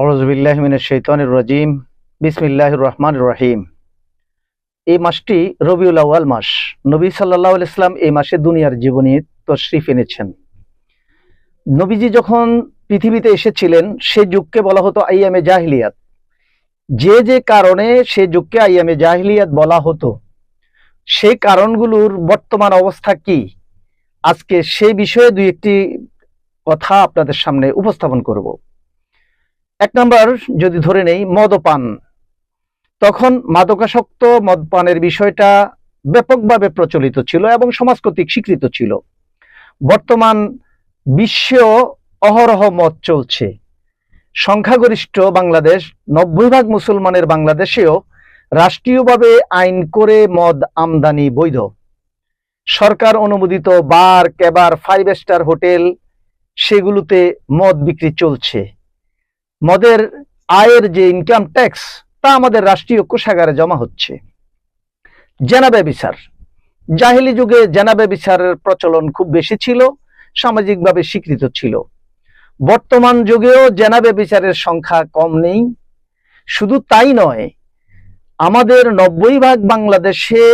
আউজবিল্লাহমিনের শৈতানুর রাজিম। বিসমিল্লাহ রহমান রহিম। এই মাসটি রবিউল আউয়াল মাস। নবী সাল্লাহ ইসলাম এই মাসে দুনিয়ার জীবনী তশরিফ এনেছেন। নবীজি যখন পৃথিবীতে এসেছিলেন, সে যুগকে বলা হতো আইয়ামে জাহিলিয়াত। যে যে কারণে সে যুগকে আইয়ামে জাহিলিয়াত বলা হতো, সেই কারণগুলোর বর্তমান অবস্থা কি? আজকে সেই বিষয়ে দুই একটি কথা আপনাদের সামনে উপস্থাপন করব। এক নম্বর, যদি ধরে নেই, মদপান। তখন মাদকাসক্ত মদপানের বিষয়টা ব্যাপকভাবে প্রচলিত ছিল এবং সমাজ কর্তৃক স্বীকৃত ছিল। বর্তমান বিশ্ব অহরহ মদ চলছে। সংখ্যাগরিষ্ঠ বাংলাদেশ, নব্বই ভাগ মুসলমানের বাংলাদেশেও রাষ্ট্রীয়ভাবে আইন করে মদ আমদানি বৈধ। সরকার অনুমোদিত বার কেবার ফাইভ স্টার হোটেল, সেগুলোতে মদ বিক্রি চলছে। মদের আয়ের যে ইনকাম ট্যাক্স তা আমাদের রাষ্ট্রীয় কোষাগারে জমা হচ্ছে। জেনাবে বিচার। জাহিলি যুগে জেনাবে বিচারের প্রচলন খুব বেশি ছিল, সামাজিকভাবে স্বীকৃত ছিল। বর্তমান যুগেও জেনাবে বিচারের সংখ্যা কম নেই। শুধু তাই নয়, আমাদের নব্বই ভাগ বাংলাদেশে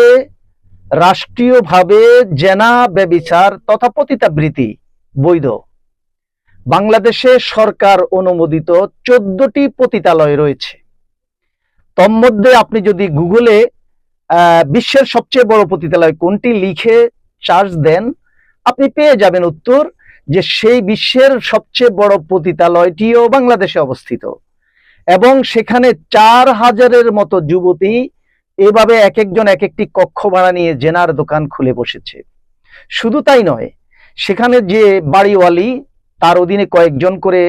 রাষ্ট্রীয়ভাবে জেনা ব্যবিচার তথা পতিতাবৃত্তি বৈধ। বাংলাদেশে সরকার অনুমোদিত চোদ্দটি পতিতালয় রয়েছে। তন্মধ্যে আপনি যদি গুগলে বিশ্বের সবচেয়ে বড় পতিতালয় কোনটি লিখে চার্জ দেন, আপনি পেয়ে যাবেন উত্তর যে সেই বিশ্বের সবচেয়ে বড় পতিতালয়টিও বাংলাদেশে অবস্থিত। এবং সেখানে চার হাজারের মতো যুবতী এভাবে এক একজন এক একটি কক্ষ ভাড়া নিয়ে জেনার দোকান খুলে বসেছে। শুধু তাই নয়, সেখানে যে বাড়িওয়ালি তার অধীনে কয়েকজন করে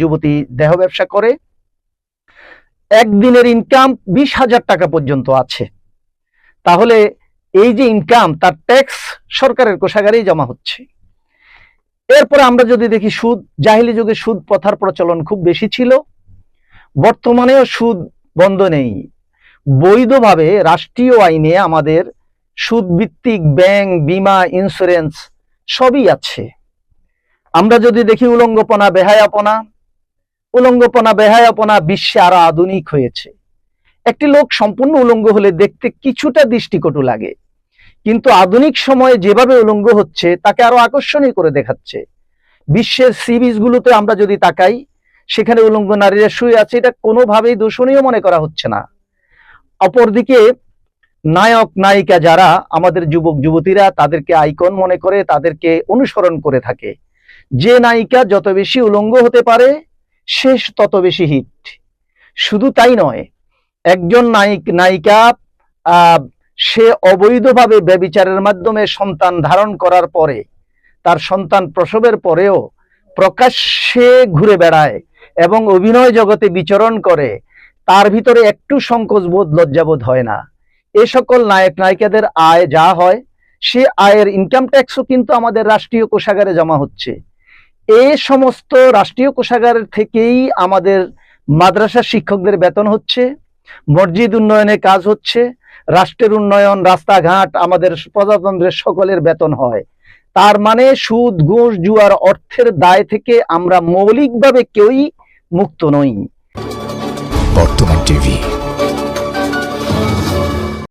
যুবতী দেহ ব্যবসা করে। একদিনের ইনকাম বিশ হাজার টাকা পর্যন্ত আছে। তাহলে এই যে ইনকাম তার ট্যাক্স সরকারের কোষাগারেই জমা হচ্ছে। এরপরে আমরা যদি দেখি সুদ, জাহিলি যুগে সুদ প্রথার প্রচলন খুব বেশি ছিল। বর্তমানেও সুদ বন্ধ নেই। বৈধভাবে রাষ্ট্রীয় আইনে আমাদের সুদ ভিত্তিক ব্যাংক, বিমা ইন্স্যুরেন্স সবই আছে। আমরা যদি দেখি উলঙ্গপনা, বেহায়াপনা উলঙ্গপনা, বেহায়াপনা বিশ্বে আরও আধুনিক হয়েছে। একটি লোক সম্পূর্ণ উলঙ্গ হলে দেখতে কিছুটা দৃষ্টিকটু লাগে। কিন্তু আধুনিক সময়ে যেভাবে উলঙ্গ হচ্ছে, তাকে আরও আকর্ষণীয় করে দেখাচ্ছে। বিশ্বের সি গুলোতে আমরা যদি তাকাই, সেখানে উলঙ্গ নারীরা শুয়ে আছে, এটা কোনোভাবেই দূষণীয় মনে করা হচ্ছে না। অপরদিকে, নায়ক, নায়িকা যারা আমাদের যুবক, যুবতীরা তাদেরকে আইকন মনে করে, তাদেরকে অনুসরণ করে থাকে। যে নায়িকা যত বেশি উলঙ্গ হতে পারে সে তত বেশি হিট শুধু তাই নয়, একজন নায়িক, নায়িকা সে অবৈধভাবে ব্যবিচারের মাধ্যমে সন্তান ধারণ করার পরে, তার সন্তান প্রসবের পরেও প্রকাশ্যে ঘুরে বেড়ায় এবং অভিনয় জগতে বিচরণ করে, তার ভিতরে একটু সংকোচ বোধ, লজ্জাবোধ হয় না। এ সকল নায়ক, নায়িকাদের আয় যা হয়, সে আয়ের ইনকাম ট্যাক্সও কিন্তু আমাদের রাষ্ট্রীয় কোষাগারে জমা হচ্ছে। এ সমস্ত রাষ্ট্রীয় কোষাগারের থেকেই আমাদের মাদ্রাসা শিক্ষকদের বেতন হচ্ছে, মসজিদ উন্নয়নে কাজ হচ্ছে, রাষ্ট্রের উন্নয়ন, রাস্তাঘাট, আমাদের প্রজাতন্ত্রের সকলের বেতন হয়। তার মানে সুদ, ঘুষ, জুয়ার অর্থের দায় থেকে আমরা মৌলিকভাবে কেউই মুক্ত নই। বর্তমান টিভি।